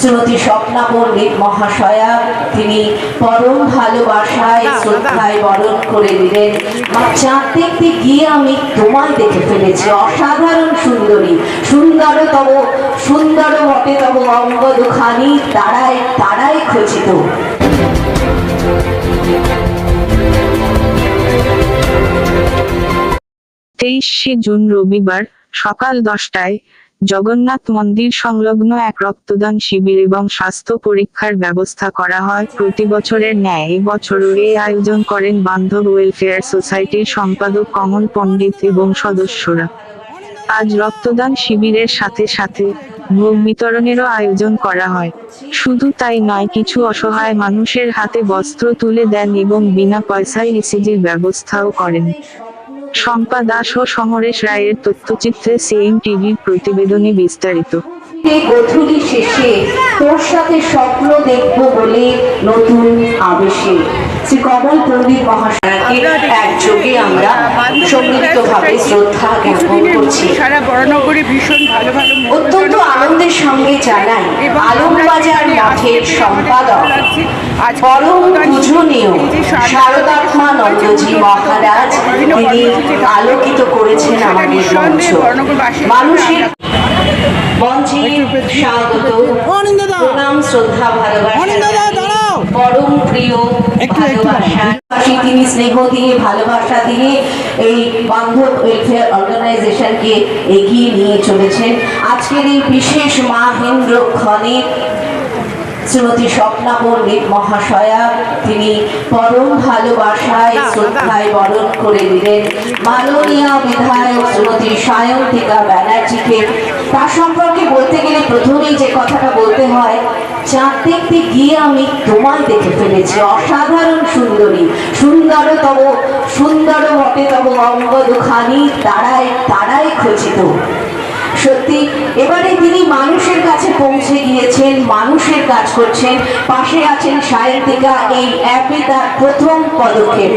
শ্রীমতী স্বপ্না পণ্ডিত মহাশয়া তিনি পরম ভালোবাসায় শ্রদ্ধায় বরণ করে দিলেন। মা চাঁদ দেখতে গিয়ে আমি তোমায় দেখে ফেলেছি। অসাধারণ সুন্দরী সুন্দরতম সুন্দর তব অঙ্গ দুখানি তারায় তারায় খচিত। তেইশে জুন রবিবার সকাল দশটায় জগন্নাথ মন্দির সংলগ্ন এক রক্তদান শিবির এবং স্বাস্থ্য পরীক্ষার ব্যবস্থা করা হয়। প্রতি বছরের ন্যায় এই বছরও এই আয়োজন করেন বান্ধব ওয়েলফেয়ার সোসাইটির সম্পাদক কমল পণ্ডিত এবং সদস্যরা। আজ রক্তদান শিবিরের সাথে সাথে ভোগ বিতরণেরও আয়োজন করা হয়। শুধু তাই নয়, কিছু অসহায় মানুষের হাতে বস্ত্র তুলে দেন এবং বিনা পয়সায় ইসিজির ব্যবস্থাও করেন। শম্পা দাস ও সমরেশ রায়ের তথ্যচিত্রে সিএম টিভির প্রতিবেদনে বিস্তারিত। গধূলি শেষে তোর সাথে স্বপ্ন দেখব বলে নতুন আবেশে। শ্রী কমল পণ্ডিত মহাশয়কে একযোগে আমরা সম্মিলিতভাবে শ্রদ্ধা জ্ঞাপন করছি। সারা বড়নগরে ভীষণ ভালো ভালো অত্যন্ত আনন্দের সঙ্গে জানাই আলমবাজার মঠের সম্পাদক পরম পূজনীয় শারদাত্মা নন্দজি মহারাজ তিনি আলোকিত করেছেন আমাদের মঞ্চ। মানুষের মঞ্চে স্বাগত প্রণাম শ্রদ্ধা ভালোবাসা। পরম প্রিয় ভালোবাসা। তিনি স্নেহ দিয়ে ভালোবাসা দিয়ে এই বান্ধব ওয়েলফেয়ার অর্গানাইজেশনকে এগিয়ে নিয়ে চলেছেন। আজকের এই বিশেষ মাহেন্দ্র ক্ষণে শ্রীমতী স্বপ্না পণ্ডিত মহাশয়া তিনি পরম ভালোবাসায় শ্রদ্ধায় বরণ করে দিলেন। মাননীয় বিধায়ক শ্রীমতী সায়ন্তিকা ব্যানার্জিকে তার সম্পর্কে বলতে গেলে প্রথমেই যে কথাটা বলতে হয়, চাঁদ দেখতে গিয়ে আমি তোমায় দেখে ফেলেছি। অসাধারণ সুন্দরী। সুন্দরতম, সুন্দর মতে তব অঙ্গ দুখানি তারায় তারায় খচিত। সত্যি, এবারে তিনি মানুষের কাছে পৌঁছে গিয়েছেন, মানুষের কাজ করছেন। পাশে আছেন সায়ন্তিকা, এই অ্যাপে তার প্রথম পদক্ষেপ।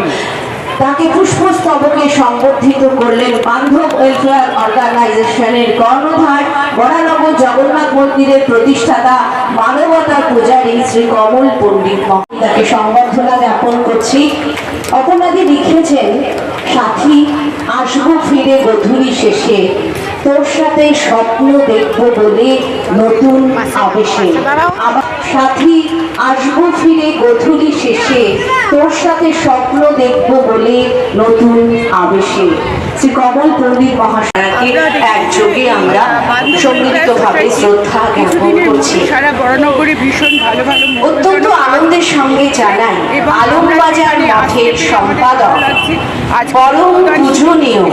তাকে পুষ্পস্তবকে সংবর্ধিত করলেন বান্ধব ওয়েলফেয়ার অর্গানাইজেশনের কর্ণধার বরানগর জগন্নাথ মন্দিরের প্রতিষ্ঠাতা মানবতার পূজারী শ্রী কমল পণ্ডিত তাকে সংবর্ধনা জ্ঞাপন করছি। অপনাদি লিখেছেন, সাথী, আসব ফিরে গধূলি শেষে। তোর সাথে স্বপ্ন দেখব বলে নতুন আবেশে। সাথী, আসব ফিরে গধূলি শেষে। তোর সাথে স্বপ্ন দেখব বলে নতুন আবেশে। শ্রী কমল পণ্ডিত মহাশয়কে একযোগে আমরা সম্মিলিতভাবে শ্রদ্ধা জ্ঞাপন করছি। সারা বড়নগরে ভীষণ ভালো ভালো অত্যন্ত আনন্দের সঙ্গে জানাই আলমবাজার মঠের সম্পাদক, পরম পূজনীয়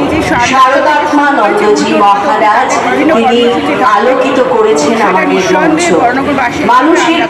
শারদাত্মা নন্দজি মহারাজ, তিনি আলোকিত করেছেন আমাদের মঞ্চ। মানুষের